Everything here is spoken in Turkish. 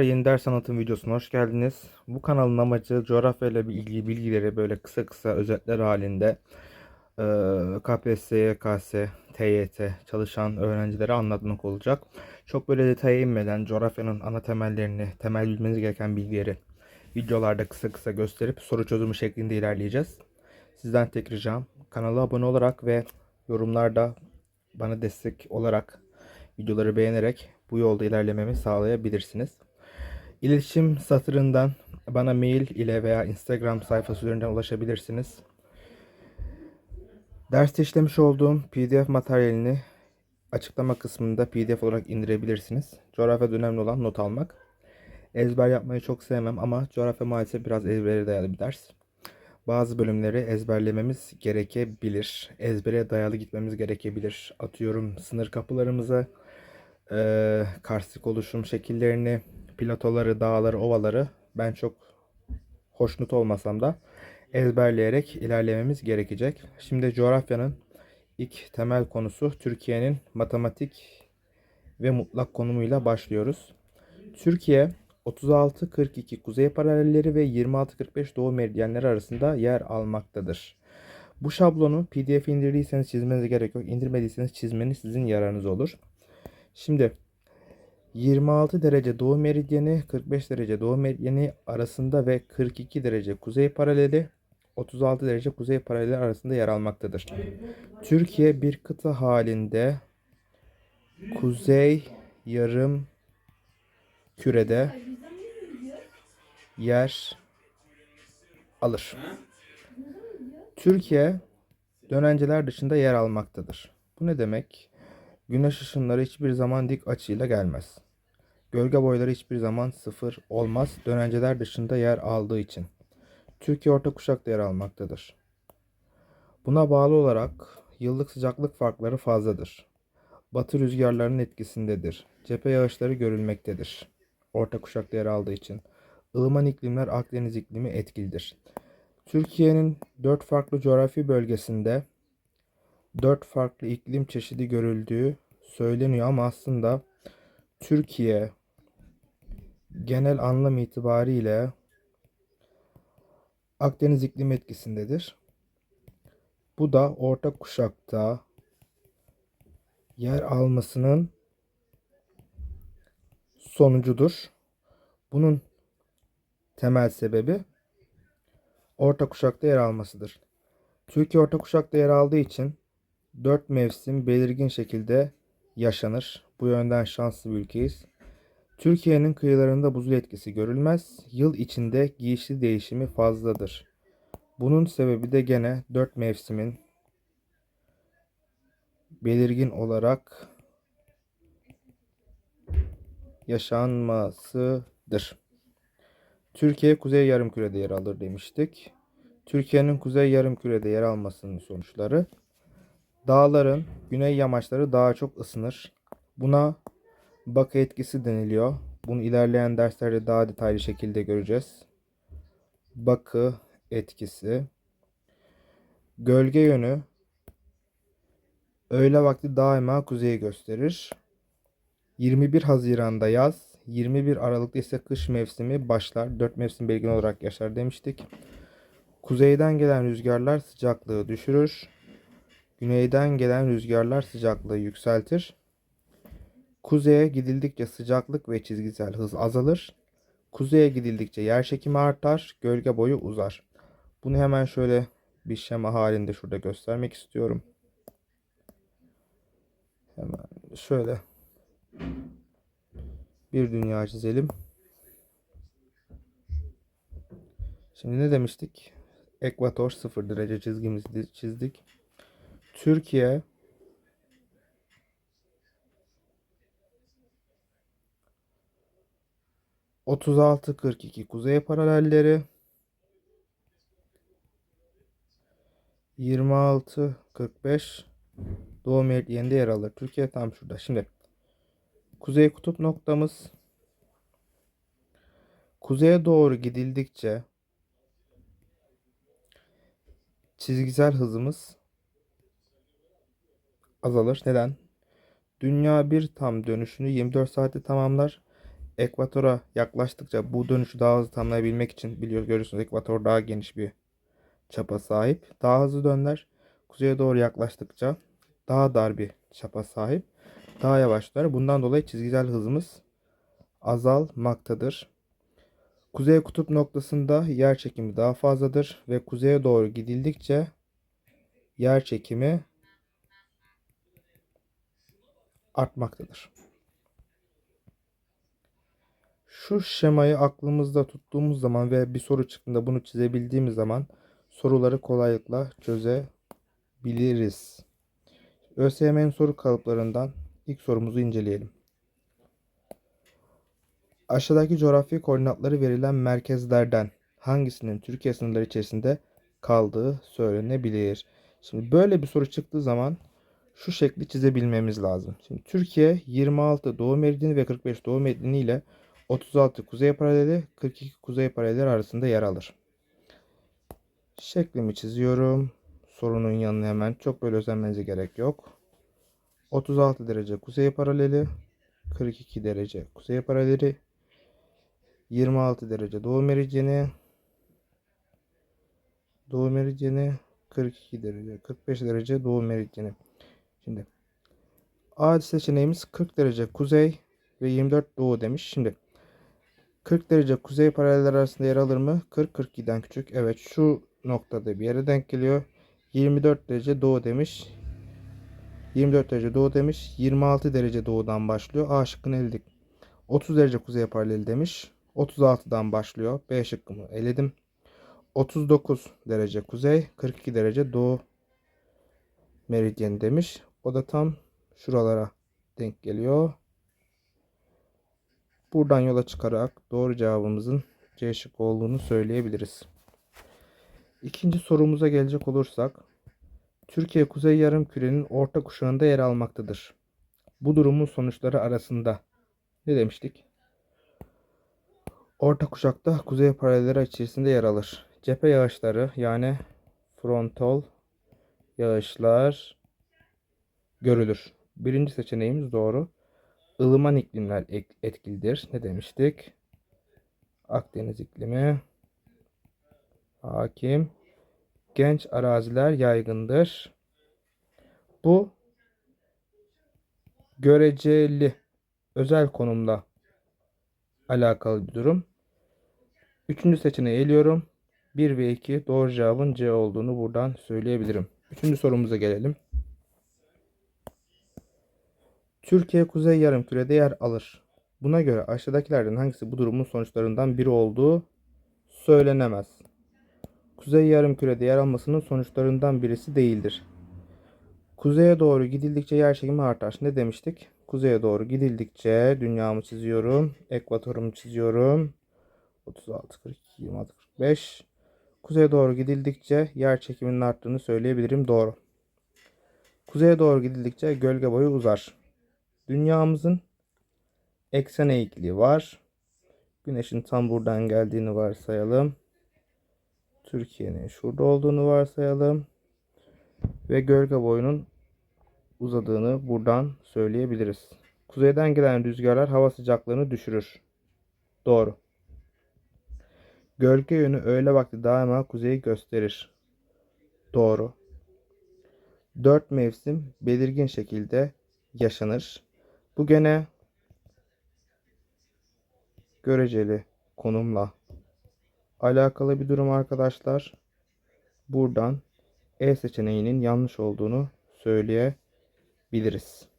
Yeni ders anlatım videosuna hoş geldiniz. Bu kanalın amacı coğrafya ile ilgili bilgileri böyle kısa kısa özetler halinde e, KPSS, YKS, TYT çalışan öğrencilere anlatmak olacak. Çok böyle detaya inmeden coğrafyanın ana temellerini, temel bilmeniz gereken bilgileri videolarda kısa kısa gösterip soru çözümü şeklinde ilerleyeceğiz. Sizden tek ricam kanala abone olarak ve yorumlarda bana destek olarak videoları beğenerek bu yolda ilerlememi sağlayabilirsiniz. İletişim satırından bana mail ile veya Instagram sayfası üzerinden ulaşabilirsiniz. Derste işlemiş olduğum PDF materyalini açıklama kısmında PDF olarak indirebilirsiniz. Coğrafyada önemli olan not almak. Ezber yapmayı çok sevmem ama coğrafya maalesef biraz ezbere dayalı bir ders. Bazı bölümleri ezberlememiz gerekebilir. Ezbere dayalı gitmemiz gerekebilir. Atıyorum sınır kapılarımızı, eee karstik oluşum şekillerini, platoları, dağları, ovaları ben çok hoşnut olmasam da ezberleyerek ilerlememiz gerekecek. Şimdi coğrafyanın ilk temel konusu Türkiye'nin matematik ve mutlak konumuyla başlıyoruz. Türkiye 36-42 kuzey paralelleri ve 26-45 doğu meridyenleri arasında yer almaktadır. Bu şablonu PDF indirdiyseniz çizmenize gerek yok. İndirmediyseniz çizmeniz sizin yararınız olur. Şimdi 26 derece doğu meridyeni 45 derece doğu meridyeni arasında ve 42 derece kuzey paraleli 36 derece kuzey paraleli arasında yer almaktadır. Türkiye bir kıta halinde kuzey yarım kürede yer alır. Türkiye dönenceler dışında yer almaktadır. Bu ne demek? Güneş ışınları hiçbir zaman dik açıyla gelmez. Gölge boyları hiçbir zaman sıfır olmaz dönenceler dışında yer aldığı için. Türkiye orta kuşakta yer almaktadır. Buna bağlı olarak yıllık sıcaklık farkları fazladır. Batı rüzgarlarının etkisindedir. Cephe yağışları görülmektedir. Orta kuşakta yer aldığı için. Ilıman iklimler Akdeniz iklimi etkilidir. Türkiye'nin dört farklı coğrafi bölgesinde dört farklı iklim çeşidi görüldüğü söyleniyor ama aslında Türkiye genel anlam itibariyle Akdeniz iklim etkisindedir. Bu da orta kuşakta yer almasının sonucudur. Bunun temel sebebi orta kuşakta yer almasıdır. Türkiye orta kuşakta yer aldığı için dört mevsim belirgin şekilde yaşanır. Bu yönden şanslı bir ülkeyiz. Türkiye'nin kıyılarında buzul etkisi görülmez. Yıl içinde giyişli değişimi fazladır. Bunun sebebi de gene dört mevsimin belirgin olarak yaşanmasıdır. Türkiye kuzey yarımkürede yer alır demiştik. Türkiye'nin kuzey yarımkürede yer almasının sonuçları dağların güney yamaçları daha çok ısınır. Buna bakı etkisi deniliyor. Bunu ilerleyen derslerde daha detaylı şekilde göreceğiz. Bakı etkisi. Gölge yönü öğle vakti daima kuzeyi gösterir. 21 Haziran'da yaz, 21 Aralık'ta ise kış mevsimi başlar. 4 mevsim belirgin olarak yaşar demiştik. Kuzeyden gelen rüzgarlar sıcaklığı düşürür. Güneyden gelen rüzgarlar sıcaklığı yükseltir. Kuzeye gidildikçe sıcaklık ve çizgisel hız azalır. Kuzeye gidildikçe yer çekimi artar, gölge boyu uzar. Bunu hemen şöyle bir şema halinde şurada göstermek istiyorum. Hemen şöyle bir dünya çizelim. Şimdi ne demiştik? Ekvator 0 derece çizgimizi çizdik. Türkiye otuz altı kırk iki kuzey paralelleri yirmi altı kırk beş doğu meridyeninde yer alır. Türkiye tam şurada. Şimdi kuzey kutup noktamız kuzeye doğru gidildikçe çizgisel hızımız azalır. Neden? Dünya bir tam dönüşünü 24 saatte tamamlar. Ekvatora yaklaştıkça bu dönüşü daha hızlı tamamlayabilmek için biliyor görüyorsunuz ekvator daha geniş bir çapa sahip. Daha hızlı döner. Kuzeye doğru yaklaştıkça daha dar bir çapa sahip. Daha yavaş döner. Bundan dolayı çizgisel hızımız azalmaktadır. Kuzey kutup noktasında yer çekimi daha fazladır ve kuzeye doğru gidildikçe yer çekimi artmaktadır. Şu şemayı aklımızda tuttuğumuz zaman ve bir soru çıktığında bunu çizebildiğimiz zaman soruları kolaylıkla çözebiliriz. ÖSYM'nin soru kalıplarından ilk sorumuzu inceleyelim. Aşağıdaki coğrafi koordinatları verilen merkezlerden hangisinin Türkiye sınırları içerisinde kaldığı söylenebilir. Şimdi böyle bir soru çıktığı zaman şu şekli çizebilmemiz lazım. Şimdi Türkiye 26 doğu meridyeni ve 45 doğu meridyeni ile 36 kuzey paraleli 42 kuzey paraleli arasında yer alır. Şeklimi çiziyorum. Sorunun yanına hemen çok böyle özenmenize gerek yok. 36 derece kuzey paraleli 42 derece kuzey paraleli 26 derece doğu meridyeni doğu meridyeni 42 derece 45 derece doğu meridyeni. Şimdi A seçeneğimiz 40 derece kuzey ve 24 doğu demiş. Şimdi 40 derece kuzey paraleller arasında yer alır mı? 40 42'den küçük. Evet şu noktada bir yere denk geliyor. 24 derece doğu demiş. 24 derece doğu demiş. 26 derece doğudan başlıyor. A şıkkını eledik. 30 derece kuzey paraleli demiş. 36'dan başlıyor. B şıkkımı eledim. 39 derece kuzey, 42 derece doğu meridyen demiş. O da tam şuralara denk geliyor. Buradan yola çıkarak doğru cevabımızın C şıkkı olduğunu söyleyebiliriz. İkinci sorumuza gelecek olursak Türkiye Kuzey Yarımküre'nin orta kuşağında yer almaktadır. Bu durumun sonuçları arasında ne demiştik? Orta kuşakta kuzey paralelleri içerisinde yer alır. Cephe yağışları yani frontal yağışlar görülür. Birinci seçeneğimiz doğru. Ilıman iklimler etkilidir. Ne demiştik? Akdeniz iklimi hakim. Genç araziler yaygındır. Bu göreceli özel konumla alakalı bir durum. Üçüncü seçeneği eliyorum. 1 ve 2 doğru cevabın C olduğunu buradan söyleyebilirim. Üçüncü sorumuza gelelim. Türkiye Kuzey Yarımküre'de yer alır. Buna göre aşağıdakilerden hangisi bu durumun sonuçlarından biri olduğu söylenemez. Kuzey Yarımküre'de yer almasının sonuçlarından birisi değildir. Kuzeye doğru gidildikçe yer çekimi artar. Ne demiştik? Kuzeye doğru gidildikçe dünyamı çiziyorum. Ekvatorumu çiziyorum. 36, 42, 26, 45. Kuzeye doğru gidildikçe yer çekiminin arttığını söyleyebilirim. Doğru. Kuzeye doğru gidildikçe gölge boyu uzar. Dünyamızın eksen eğikliği var. Güneşin tam buradan geldiğini varsayalım. Türkiye'nin şurada olduğunu varsayalım. Ve gölge boyunun uzadığını buradan söyleyebiliriz. Kuzeyden gelen rüzgarlar hava sıcaklığını düşürür. Doğru. Gölge yönü öğle vakti daima kuzeyi gösterir. Doğru. Dört mevsim belirgin şekilde yaşanır. Bu gene göreceli konumla alakalı bir durum arkadaşlar. Buradan E seçeneğinin yanlış olduğunu söyleyebiliriz.